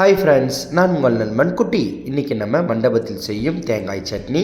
Hi friends நான் உங்கள் நண்பன் குட்டி. இன்றைக்கி நம்ம மண்டபத்தில் செய்யும் தேங்காய் சட்னி.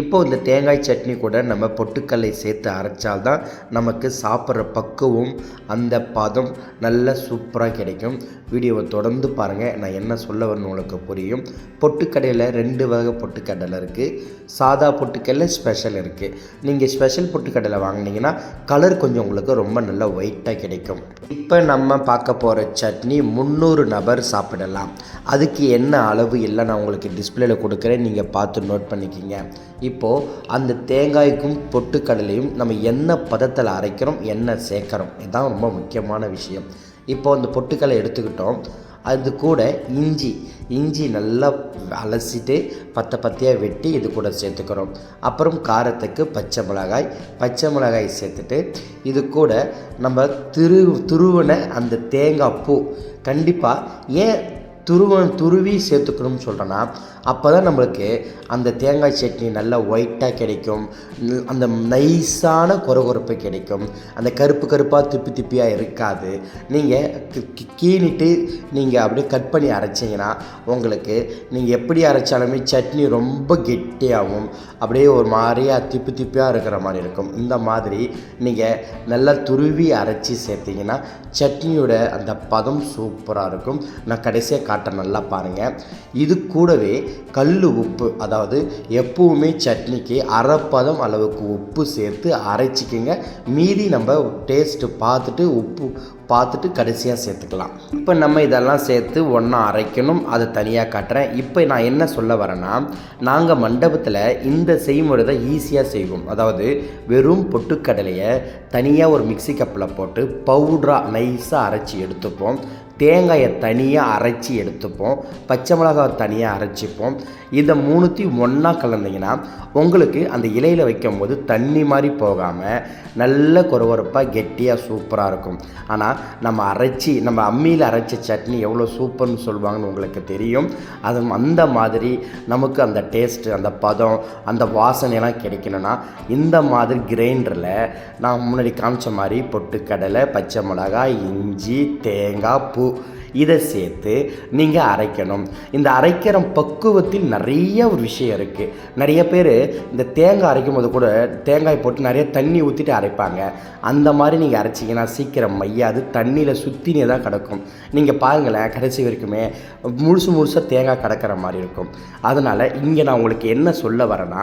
இப்போ இந்த தேங்காய் சட்னி கூட நம்ம பொட்டுக்கல்லை சேர்த்து அரைச்சால்தான் நமக்கு சாப்பிட்ற பக்குவம் அந்த பதம் நல்ல சூப்பராக கிடைக்கும். வீடியோவை தொடர்ந்து பாருங்கள் நான் என்ன சொல்ல வரணும் உங்களுக்கு புரியும். பொட்டுக்கடையில் ரெண்டு வகை பொட்டுக்கடலை இருக்குது சாதா பொட்டுக்கடலை ஸ்பெஷல் இருக்குது நீங்கள் ஸ்பெஷல் பொட்டுக்கடலை வாங்கினீங்கன்னா கலர் கொஞ்சம் உங்களுக்கு ரொம்ப நல்லா ஒயிட்டாக கிடைக்கும். இப்போ நம்ம பார்க்க போகிற சட்னி முந்நூறு நபர் சாப்பிடலாம். அதுக்கு என்ன அளவு இல்லை நான் உங்களுக்கு டிஸ்பிளேல கொடுக்குறேன். நீங்கள் பார்த்து நோட் பண்ணிக்கிங்க. இப்போது அந்த தேங்காய்க்கும் பொட்டுக்கடலையும் நம்ம என்ன பதத்தில் அரைக்கிறோம் என்ன சேர்க்குறோம் இதுதான் ரொம்ப முக்கியமான விஷயம். இப்போ அந்த பொட்டுக்கடலை எடுத்துக்கிட்டோம். அது கூட இஞ்சி இஞ்சி நல்லா அலசிட்டு பத்தை பத்தையாக வெட்டி இது கூட சேர்த்துக்கிறோம். அப்புறம் காரத்துக்கு பச்சை மிளகாய் பச்சை மிளகாய் சேர்த்துட்டு இது கூட நம்ம திரு துருவின அந்த தேங்காய் பூ. கண்டிப்பாக ஏன் துருவ துருவி சேர்த்துக்கணும்னு சொல்கிறேன்னா அப்போ தான் நம்மளுக்கு அந்த தேங்காய் சட்னி நல்லா ஒயிட்டாக கிடைக்கும். அந்த நைஸான குறகுறப்பு கிடைக்கும். அந்த கருப்பு கருப்பாக திப்பி திப்பியாக இருக்காது. நீங்கள் கீணிட்டு நீங்கள் அப்படியே கட் பண்ணி அரைச்சிங்கன்னா உங்களுக்கு நீங்கள் எப்படி அரைச்சாலுமே சட்னி ரொம்ப கெட்டியாகவும் அப்படியே ஒரு மாதிரியாக திப்பி திப்பியாக இருக்கிற மாதிரி இருக்கும். இந்த மாதிரி நீங்கள் நல்லா துருவி அரைச்சி சேர்த்தீங்கன்னா சட்னியோட அந்த பதம் சூப்பராக இருக்கும். நான் கடைசியாக காட்ட நல்லா பாருங்கள் இது கூடவே கல் உப்பு அதாவது எப்பவுமே சட்னிக்கு அரைப்பதம் அளவுக்கு உப்பு சேர்த்து அரைச்சிக்கங்க. மீதி நம்ம டேஸ்ட்டு பார்த்துட்டு உப்பு பார்த்துட்டு கடைசியாக சேர்த்துக்கலாம். இப்போ நம்ம இதெல்லாம் சேர்த்து ஒன்றா அரைக்கணும். அதை தனியாக காட்டுறேன். இப்போ நான் என்ன சொல்ல வரேன்னா நாங்கள் மண்டபத்தில் இந்த செய்முறை தான் ஈஸியாக செய்வோம். அதாவது வெறும் பொட்டுக்கடலையை தனியாக ஒரு மிக்ஸி கப்பில் போட்டு பவுடராக நைஸாக அரைச்சி எடுத்துப்போம். தேங்காயை தனியாக அரைச்சி எடுத்துப்போம். பச்சை மிளகாவை தனியாக அரைச்சிப்போம். இதை மூணுத்தையும் ஒன்றா கலந்தீங்கன்னா உங்களுக்கு அந்த இலையில் வைக்கும்போது தண்ணி மாதிரி போகாமல் நல்ல குறவரப்பாக கெட்டியாக சூப்பராக இருக்கும். ஆனால் நம்ம அரைச்சி நம்ம அம்மியில் அரைச்ச சட்னி எவ்வளோ சூப்பர்னு சொல்லுவாங்கன்னு உங்களுக்கு தெரியும். அது அந்த மாதிரி நமக்கு அந்த டேஸ்ட்டு அந்த பதம் அந்த வாசனையெல்லாம் கிடைக்கணும்னா இந்த மாதிரி கிரைண்டரில் நான் முன்னாடி காமிச்ச மாதிரி பொட்டுக்கடலை பச்சை மிளகாய் இஞ்சி தேங்காய் பூ Senado இதை சேர்த்து நீங்கள் அரைக்கணும். இந்த அரைக்கிற பக்குவத்தில் நிறைய ஒரு விஷயம் இருக்குது நிறைய பேர் இந்த தேங்காய் அரைக்கும் போது கூட தேங்காய் போட்டு நிறைய தண்ணி ஊற்றிட்டு அரைப்பாங்க. அந்த மாதிரி நீங்கள் அரைச்சிங்கன்னா சீக்கிரம் மையாது தண்ணியில் சுற்றினே தான் கிடக்கும். நீங்கள் பாருங்களேன் கடைசி வரைக்குமே முழுசு முழுசாக தேங்காய் கிடக்கிற மாதிரி இருக்கும். அதனால் இங்கே நான் உங்களுக்கு என்ன சொல்ல வரேன்னா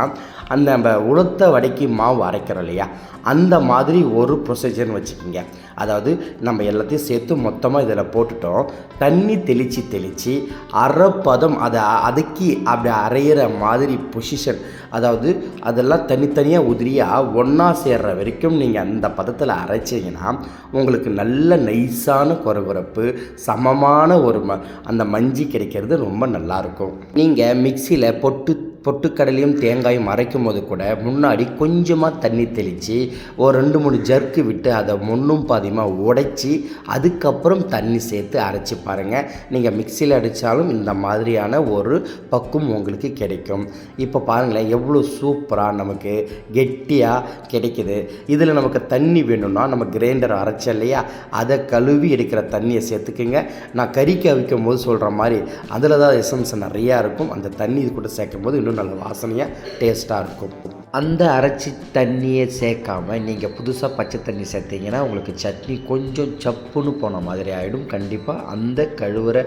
அந்த நம்ம உளுத்த வடைக்கு மாவு அரைக்கிறோம் இல்லையா? அந்த மாதிரி ஒரு ப்ரொசீஜர்னு வச்சுக்கிங்க. அதாவது நம்ம எல்லாத்தையும் சேர்த்து மொத்தமாக இதில் போட்டுட்டோம். தண்ணி தெளித்து தெளித்து அரைப்பதம் அதை அதுக்கி அப்படி அரையிற மாதிரி பொசிஷன் அதாவது அதெல்லாம் தனித்தனியாக உதிரியாக ஒன்றா சேர்ற வரைக்கும் நீங்கள் அந்த பதத்தில் அரைச்சிங்கன்னா உங்களுக்கு நல்ல நைஸான கொரகொரப்பு சமமான ஒரு ம அந்த மஞ்சி கிடைக்கிறது ரொம்ப நல்லாயிருக்கும் நீங்கள் மிக்சியில் பொட்டு பொட்டுக்கடலையும் தேங்காயும் அரைக்கும் போது கூட முன்னாடி கொஞ்சமாக தண்ணி தெளித்து ஒரு ரெண்டு மூணு ஜர்க்கு விட்டு அதை முன்னும் பாதியமாக உடைச்சி அதுக்கப்புறம் தண்ணி சேர்த்து அரைச்சி பாருங்கள் நீங்கள் மிக்சியில் அடித்தாலும் இந்த மாதிரியான ஒரு பக்குவம் உங்களுக்கு கிடைக்கும். இப்போ பாருங்களேன் எவ்வளோ சூப்பராக நமக்கு கெட்டியாக கிடைக்குது. இதில் நமக்கு தண்ணி வேணும்னா நம்ம கிரைண்டர் அரைச்ச இல்லையா அதை கழுவி எடுக்கிற தண்ணியை சேர்த்துக்குங்க. நான் கறிக்கு அவிக்கும் போது சொல்கிற மாதிரி அதில் தான் எசன்ஸ் நிறையா இருக்கும். அந்த தண்ணி இது கூட சேர்க்கும் போது இன்னும் நல்ல வாசனையாக டேஸ்ட்டாக இருக்கும். அந்த அரைச்சி தண்ணியை சேர்க்காம நீங்கள் புதுசாக பச்சை தண்ணி சேர்த்தீங்கன்னா உங்களுக்கு சட்னி கொஞ்சம் சப்புன்னு போன மாதிரி ஆகிடும் கண்டிப்பாக அந்த கழுவுற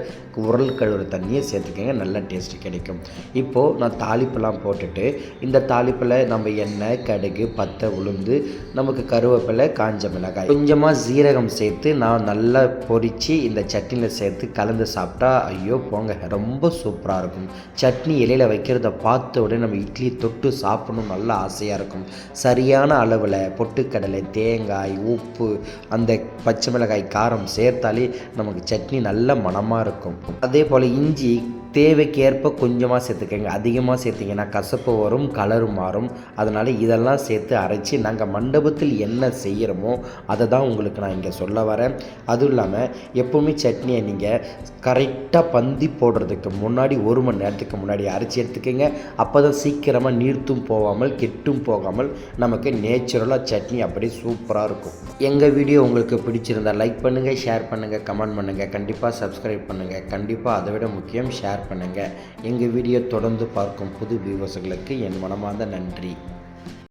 உரல் கழுவுற தண்ணியை சேர்த்துக்கங்க. நல்ல டேஸ்ட் கிடைக்கும். இப்போது நான் தாளிப்பெல்லாம் போட்டுட்டு இந்த தாளிப்பில் நம்ம எண்ணெய் கடுகு பத்தை உளுந்து நமக்கு கருவேப்பிலை காஞ்ச மிளகாய் கொஞ்சமாக சீரகம் சேர்த்து நான் நல்லா பொரித்து இந்த சட்னியில் சேர்த்து கலந்து சாப்பிட்டா ஐயோ போங்க. ரொம்ப சூப்பராக இருக்கும். சட்னி இலையில் வைக்கிறத பார்த்த உடனே நம்ம இட்லி தொட்டு சாப்பிடணும். நல்லா ஆசையாக இருக்கும் சரியான அளவில் பொட்டுக்கடலை தேங்காய் உப்பு அந்த பச்சை மிளகாய் காரம் சேர்த்தாலே நமக்கு சட்னி நல்ல மனமாக இருக்கும். அதே போல் இஞ்சி தேவைக்கேற்ப கொஞ்சமாக சேர்த்துக்கங்க. அதிகமாக சேர்த்திங்கன்னா கசப்பு வரும் கலர் மாறும். அதனால் இதெல்லாம் சேர்த்து அரைச்சி நாங்கள் மண்டபத்தில் என்ன செய்கிறோமோ அதை தான் உங்களுக்கு நான் இங்கே சொல்ல வரேன். அதுவும் இல்லாமல் எப்போவுமே சட்னியை நீங்கள் கரெக்டாக பந்தி போடுறதுக்கு முன்னாடி ஒரு மணி நேரத்துக்கு முன்னாடி அரைச்சி எடுத்துக்கோங்க. அப்போ தான் சீக்கிரமாக நீர்த்தும் போகாமல் கெட்டும் போகாமல் நமக்கு நேச்சுரலாக சட்னி அப்படியே சூப்பராக இருக்கும். எங்கள் வீடியோ உங்களுக்கு பிடிச்சிருந்தா லைக் பண்ணுங்கள் ஷேர் பண்ணுங்கள் கமெண்ட் பண்ணுங்கள் கண்டிப்பாக சப்ஸ்கிரைப் பண்ணுங்கள் கண்டிப்பாக அதை விட முக்கியம் ஷேர் பண்ணுங்கள் எங்கள் வீடியோ தொடர்ந்து பார்க்கும் புது வியூவர்ஸுகளுக்கு என் மனமார்ந்த நன்றி.